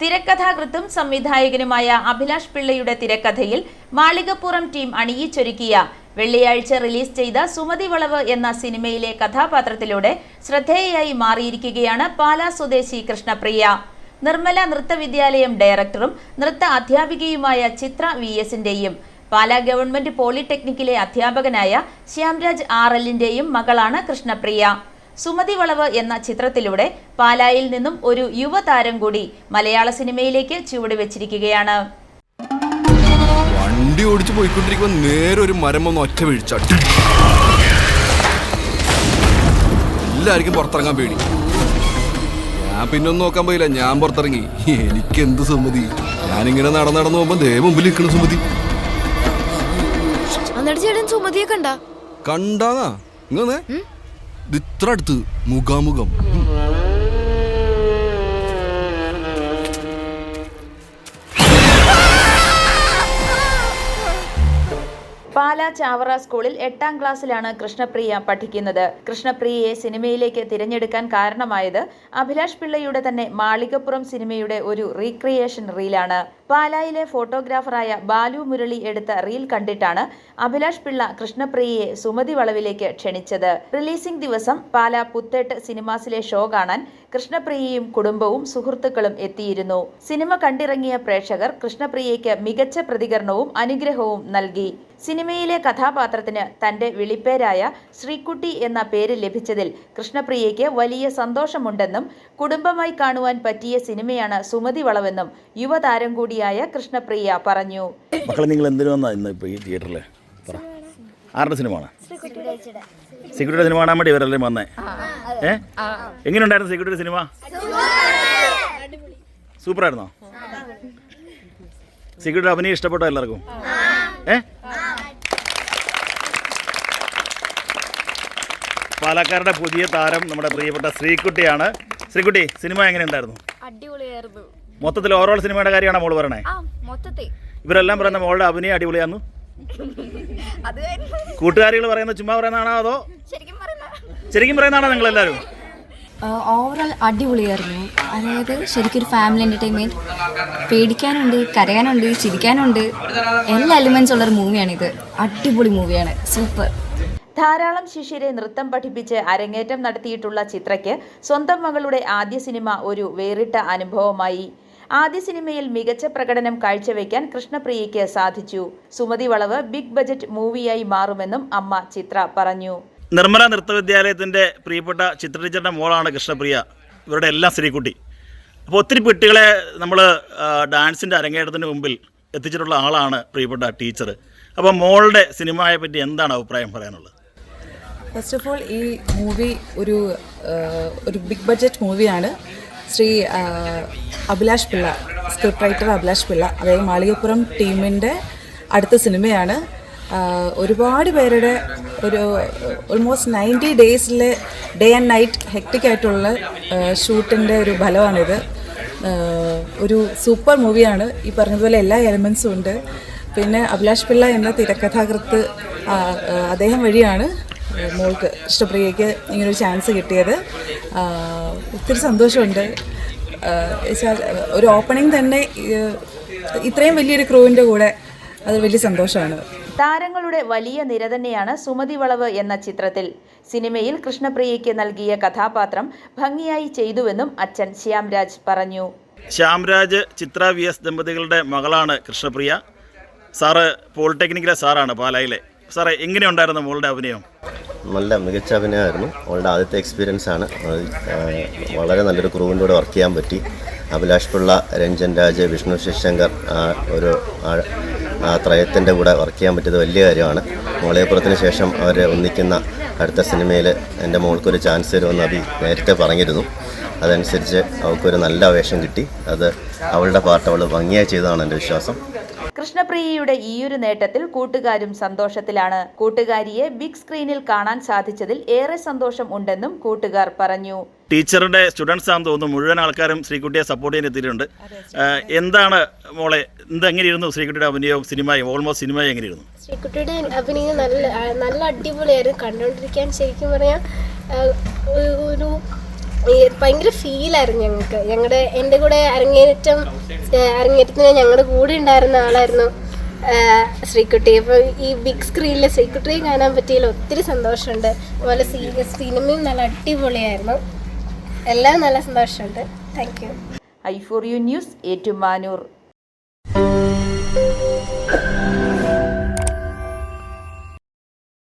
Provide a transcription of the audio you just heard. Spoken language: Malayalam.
തിരക്കഥാകൃത്തും സംവിധായകനുമായ അഭിലാഷ് പിള്ളയുടെ തിരക്കഥയിൽ മാളികപ്പുറം ടീം അണിയിച്ചൊരുക്കിയ വെള്ളിയാഴ്ച റിലീസ് ചെയ്ത സുമതി വളവ് എന്ന സിനിമയിലെ കഥാപാത്രത്തിലൂടെ ശ്രദ്ധേയയായി മാറിയിരിക്കുകയാണ് പാലാ സ്വദേശി കൃഷ്ണപ്രിയ. നിർമ്മല നൃത്തവിദ്യാലയം ഡയറക്ടറും നൃത്ത അധ്യാപികയുമായ ചിത്ര വി എസിന്റെയും പാലാ ഗവൺമെന്റ് പോളിടെക്നിക്കിലെ അധ്യാപകനായ ശ്യാംരാജ് ആർ എല്ലിന്റെയും മകളാണ് കൃഷ്ണപ്രിയ. സുമതി വളവ് എന്ന ചിത്രത്തിലൂടെ പാലായിൽ നിന്നും ഒരു യുവതാരം കൂടി മലയാള സിനിമയിലേക്ക് ചുവട് വെച്ചിരിക്കുകയാണ്. വണ്ടി ഓടിച്ചു പോയിക്കൊണ്ടിരിക്കുമ്പോൾ നേരെ ഒരു മരം വന്ന് ഒറ്റ വീഴ്ച. എല്ലാവർക്കും പുറത്തിറങ്ങാൻ പേടി. ഞാൻ പിന്നെ ഒന്നും നോക്കാൻ പോയില്ല ഞാൻ പുറത്തിറങ്ങി. എനിക്ക് എന്ത് സുമതി? ഞാനിങ്ങനെ നടന്ന് നടന്നു പോകുമ്പോ ദേ മുമ്പിൽ നിൽക്കണ സുമതി. കണ്ടാ ചേട്ടൻ സുമതിയെ കണ്ട? കണ്ടാന്നാ? ഇങ്ങനെ ഇത് ഇത്ര അടുത്ത് മുഖാമുഖം. പാല ചാവറ സ്കൂളിൽ എട്ടാം ക്ലാസ്സിലാണ് കൃഷ്ണപ്രിയ പഠിക്കുന്നത്. കൃഷ്ണപ്രിയയെ സിനിമയിലേക്ക് തിരഞ്ഞെടുക്കാൻ കാരണമായത് അഭിലാഷ് പിള്ളയുടെ തന്നെ മാളികപ്പുറം സിനിമയുടെ ഒരു റീക്രിയേഷൻ റീലാണ് പാലായിലെ ഫോട്ടോഗ്രാഫറായ ബാലു മുരളി എടുത്ത റീൽ കണ്ടിട്ടാണ് അഭിലാഷ് പിള്ള കൃഷ്ണപ്രിയയെ സുമതി വളവിലേക്ക് ക്ഷണിച്ചത്. റിലീസിംഗ് ദിവസം പാലാ പുത്തേട്ട് സിനിമാസിലെ ഷോ കാണാൻ കൃഷ്ണപ്രിയയും കുടുംബവും സുഹൃത്തുക്കളും എത്തിയിരുന്നു. സിനിമ കണ്ടിറങ്ങിയ പ്രേക്ഷകർ കൃഷ്ണപ്രിയയ്ക്ക് മികച്ച പ്രതികരണവും അനുഗ്രഹവും നൽകി. സിനിമയിലെ കഥാപാത്രത്തിന് തന്റെ വിളിപ്പേരായ ശ്രീക്കുട്ടി എന്ന പേര് ലഭിച്ചതിൽ കൃഷ്ണപ്രിയയ്ക്ക് വലിയ സന്തോഷമുണ്ടെന്നും കുടുംബമായി കാണുവാൻ പറ്റിയ സിനിമയാണ് സുമതി വളവെന്നും യുവതാരം കൂടിയായ കൃഷ്ണപ്രിയ പറഞ്ഞു. മക്കളെ നിങ്ങൾ എന്തിനു വന്നാ ഇന്ന് ഇപ്പോൾ ഈ തിയേറ്ററിൽ പറ. ആരുടെ സിനിമയാണ്? സെക്യൂരിറ്റി സിനിമ. കാണാൻ വേണ്ടി ഇവരെല്ലാം വന്നേ? ഏ? എങ്ങനെയുണ്ടായിരുന്നു സെക്യൂരിറ്റി സിനിമ? സൂപ്പറായിരുന്നോ. സെക്യൂരിറ്റി അഭിനയം ഇഷ്ടപ്പെട്ടോ എല്ലാവർക്കും? ഏ? പാലക്കാരുടെ പുതിയ താരം നമ്മുടെ പ്രിയപ്പെട്ട ശ്രീകുട്ടിയാണ്. ശ്രീകുട്ടി സിനിമ എങ്ങനെയുണ്ടായിരുന്നു അടിപൊളിയായിരുന്നു. മൊത്തത്തിൽ ഓവറോൾ സിനിമയുടെ കാര്യമാണ് മോൾ പറയണേ? ഇവരെല്ലാം പറയുന്ന മോളുടെ അഭിനയം അടിപൊളിയാന്ന്. കൂട്ടുകാരികൾ പറയുന്ന ചുമ്മാ പറയുന്നതാണോ അതോ? ശരിക്കും പറയുന്നതാണോ നിങ്ങൾ എല്ലാവരും ഓവറോൾ അടിപൊളിയായിരുന്നു. അതായത് ശരിക്കും ഒരു ഫാമിലി എന്റർടൈൻമെന്റ് പേടിക്കാനുണ്ട് കരയാനുണ്ട് ചിരിക്കാനുണ്ട്. എല്ലാ എലിമെന്റ്സ് ഉള്ളൊരു മൂവിയാണ് ഇത് അടിപൊളി മൂവിയാണ് സൂപ്പർ ധാരാളം ശിഷ്യരെ നൃത്തം പഠിപ്പിച്ച് അരങ്ങേറ്റം നടത്തിയിട്ടുള്ള ചിത്രയ്ക്ക് സ്വന്തം മകളുടെ ആദ്യ സിനിമ ഒരു വേറിട്ട അനുഭവമായി. ആദ്യ സിനിമയിൽ മികച്ച പ്രകടനം കാഴ്ചവെക്കാൻ കൃഷ്ണപ്രിയയ്ക്ക് സാധിച്ചു. സുമതി വളവ് ബിഗ് ബജറ്റ് മൂവിയായി മാറുമെന്നും അമ്മ ചിത്ര പറഞ്ഞു. നിർമ്മല നൃത്തവിദ്യാലയത്തിന്റെ പ്രിയപ്പെട്ട ചിത്ര ടീച്ചറിന്റെ മോളാണ് കൃഷ്ണപ്രിയ. ഇവരുടെ എല്ലാം സ്ത്രീക്കുട്ടി അപ്പോൾ ഒത്തിരി കുട്ടികളെ നമ്മൾ ഡാൻസിന്റെ അരങ്ങേറ്റത്തിന് മുമ്പിൽ എത്തിച്ചിട്ടുള്ള ആളാണ് പ്രിയപ്പെട്ട ടീച്ചർ അപ്പോൾ മോളുടെ സിനിമയെ പറ്റി എന്താണ് അഭിപ്രായം പറയാനുള്ളത്? ഫസ്റ്റ് ഓഫ് ഓൾ ഈ മൂവി ഒരു ഒരു ബിഗ് ബഡ്ജറ്റ് മൂവിയാണ്. ശ്രീ അഭിലാഷ് പിള്ള സ്ക്രിപ്റ്റ് റൈറ്റർ അഭിലാഷ് പിള്ള അതായത് മാളികപ്പുറം ടീമിന്റെ അടുത്ത സിനിമയാണ്. ഒരുപാട് പേരുടെ ഒരു ഓൾമോസ്റ്റ് നയന്റി ഡേയ്സിലെ ഡേ ആൻഡ് നൈറ്റ് ഹെക്ടിക് ആയിട്ടുള്ള ഷൂട്ടിന്റെ ഒരു ഫലമാണിത്. ഒരു സൂപ്പർ മൂവിയാണ് ഈ പറഞ്ഞതുപോലെ എല്ലാ എലമെൻസും ഉണ്ട്. പിന്നെ അഭിലാഷ് പിള്ള എന്ന തിരക്കഥാകൃത്ത് അദ്ദേഹം വഴിയാണ് മോൾക്ക് ഇഷ്ടപ്രിയയ്ക്ക് ഇങ്ങനൊരു ചാൻസ് കിട്ടിയത്. ഒത്തിരി സന്തോഷമുണ്ട്. വെച്ചാൽ ഒരു ഓപ്പണിംഗ് തന്നെ ഇത്രയും വലിയൊരു ക്രൂവിന്റെ കൂടെ അത് വലിയ സന്തോഷമാണ്. താരങ്ങളുടെ വലിയ നിര തന്നെയാണ് സുമതി വളവ് എന്ന ചിത്രത്തിൽ. സിനിമയിൽ കൃഷ്ണപ്രിയയ്ക്ക് നൽകിയ കഥാപാത്രം ഭംഗിയായി ചെയ്തുവെന്നും അച്ഛൻ ശ്യാംരാജ് പറഞ്ഞു. ശ്യാംരാജ് ചിത്ര വി എസ് ദമ്പതികളുടെ മകളാണ് കൃഷ്ണപ്രിയ. സാറ് പോളിടെക്നിക്കിലെ സാറാണ് പാലായിലെ. സാറേ എങ്ങനെയുണ്ടായിരുന്നു മോളുടെ അഭിനയം? നല്ല മികച്ച അഭിനയമായിരുന്നു. അവളുടെ ആദ്യത്തെ എക്സ്പീരിയൻസ് ആണ്. വളരെ നല്ലൊരു ക്രൂവിന്റെ കൂടെ വർക്ക് ചെയ്യാൻ പറ്റി. അഭിലാഷ് പിള്ള രഞ്ജൻ രാജ് വിഷ്ണു ശിവശങ്കർ ഒരു ത്രയത്തിന്റെ കൂടെ വർക്ക് ചെയ്യാൻ പറ്റിയത് വലിയ കാര്യമാണ്. മോളയപ്പുറത്തിന് ശേഷം അവർ ഒന്നിക്കുന്ന അടുത്ത സിനിമയിൽ എന്റെ മോൾക്കൊരു ചാൻസ് തരുമെന്ന് അഭി നേരത്തെ പറഞ്ഞിരുന്നു. അതനുസരിച്ച് അവൾക്കൊരു നല്ല വേഷം കിട്ടി. അത് അവളുടെ പാർട്ട് അവൾ ഭംഗിയായി ചെയ്തതാണ് എന്റെ വിശ്വാസം. കൃഷ്ണപ്രിയയുടെ ഈയൊരു നേട്ടത്തിൽ കൂട്ടുകാരും സന്തോഷത്തിലാണ്. കൂട്ടുകാരിയെ ബിഗ് സ്ക്രീനിൽ കാണാൻ സാധിച്ചതിൽ ഏറെ സന്തോഷം ഉണ്ടെന്നും കൂട്ടുകാർ പറഞ്ഞു. ടീച്ചറുടെ സ്റ്റുഡൻസ് ആണെന്ന് തോന്നുന്നു മുഴുവൻ ആൾക്കാരും ശ്രീകുട്ടിയെ സപ്പോർട്ട് ചെയ്യാൻ എത്തിയിട്ടുണ്ട്. എന്താണ് മോളെ എന്തെങ്ങനെയിരുന്നു ശ്രീകുട്ടിയുടെ അഭിനയവും സിനിമയും ഓൾമോസ്റ്റ് സിനിമയും എങ്ങനെയിരുന്നു? ശ്രീകുട്ടിയുടെ അഭിനയം നല്ല നല്ല അടിപൊളിയായിരുന്നു. കണ്ടുകൊണ്ടിരിക്കാൻ ശരിക്കും പറയാം. ഒരു- ഭയങ്കര ഫീലായിരുന്നു ഞങ്ങൾക്ക് ഞങ്ങളുടെ എന്റെ കൂടെ അരങ്ങേറ്റം അരങ്ങേറ്റത്തിന് ഞങ്ങളുടെ കൂടെ ഉണ്ടായിരുന്ന ആളായിരുന്നു ശ്രീക്കുട്ടി അപ്പോൾ ഈ ബിഗ് സ്ക്രീനിൽ ശ്രീക്കുട്ടിയെ കാണാൻ പറ്റിയതിൽ ഒത്തിരി സന്തോഷമുണ്ട്. അതുപോലെ സീരിയസ് സിനിമയും നല്ല അടിപൊളിയായിരുന്നു. എല്ലാം നല്ല സന്തോഷമുണ്ട്. Thank you I for you news Ettumanoor.